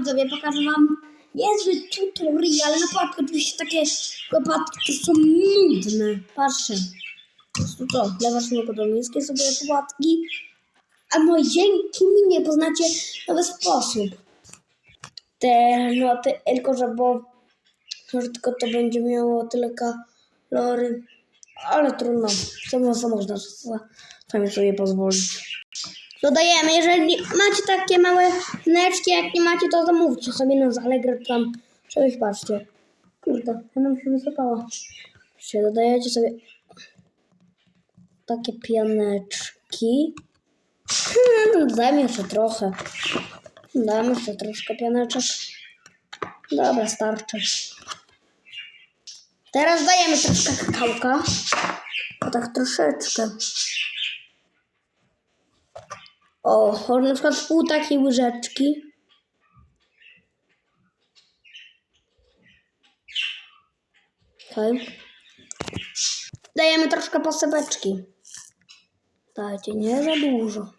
widzowie, pokażę wam niezły tutorial. Naprawdę oczywiście takie łopatki to są nudne. Patrzcie. Prostu to, lewasz nie podobieńskie sobie łopatki. A no i dzięki mnie poznacie nowy sposób. Te noty, tylko że bo może tylko to będzie miało tyle kalory. Ale trudno. Co można sobie pozwolić. Dodajemy, jeżeli macie takie małe wneczki, jak nie macie, to zamówcie sobie na Allegro tam czegoś, patrzcie. Kurde, ona mi się wysypała. Patrzcie, dodajecie sobie takie pianeczki. Hmm, jeszcze trochę. Damy jeszcze troszkę pianeczek. Dobra, starczy. Teraz dajemy troszkę kakałka. Tak troszeczkę. O, na przykład pół takiej łyżeczki. Okej. Dajemy troszkę posypeczki. Dajcie, nie za dużo.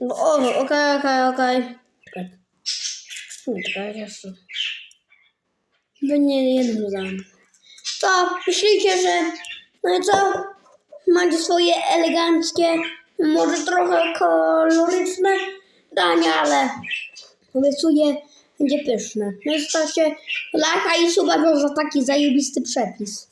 No, O, okej, okej, okej. Czekaj. Nie, czekaj, jeszcze. By nie jednym dodałem. To myślicie, że no i co? Macie swoje eleganckie, może trochę koloryczne dania, ale obiecuję, będzie pyszne. No i zostawcie lajka i suba za taki zajebisty przepis.